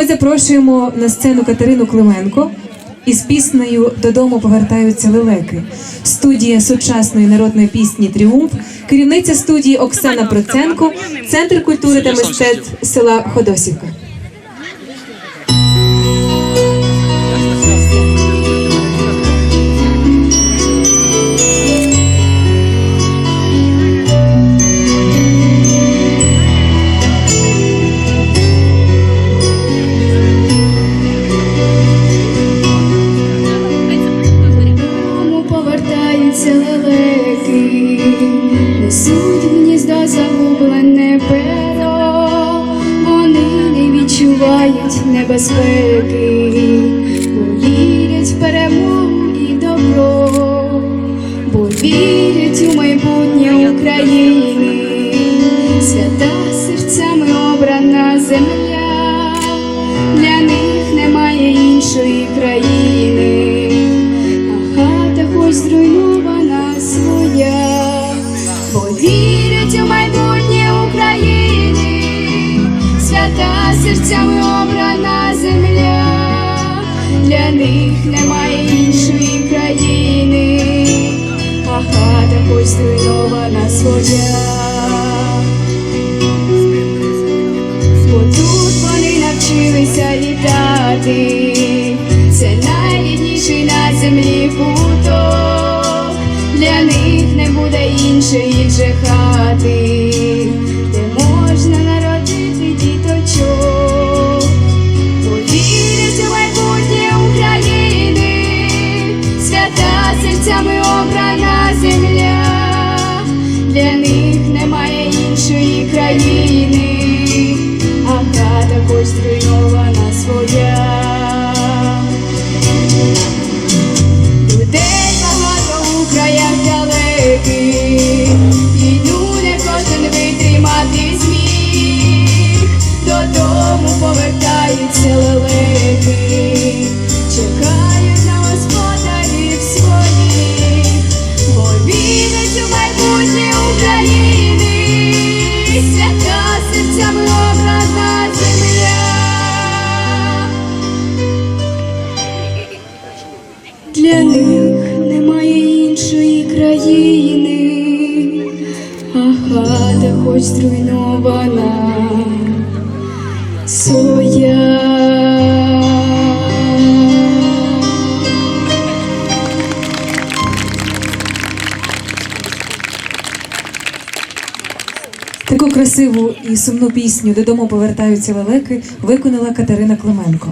Ми запрошуємо на сцену Катерину Клименко із піснею Додому повертаються лелеки. Студія сучасної народної пісні Тріумф, керівниця студії Оксана Проценко, Центр культури та мистецтв села Ходосівка. Небезпеки, бо вірять в перемогу і добро, бо вірять у майбутнє України, свята серцями обрана земля, для них немає іншої країни. А хата хоч зруйнована своя, бо вірять свята серцями обрана земля, для них немає іншої країни, а хата хоч зруйнована своя. Бо тут вони навчилися літати, це найрідніший на землі куток, для них не буде іншої вже хати, а хата хоч своя. Для них немає іншої країни, а хата хоч зруйнована своя. Таку красиву і сумну пісню Додому повертаються лелеки виконала Катерина Клименко.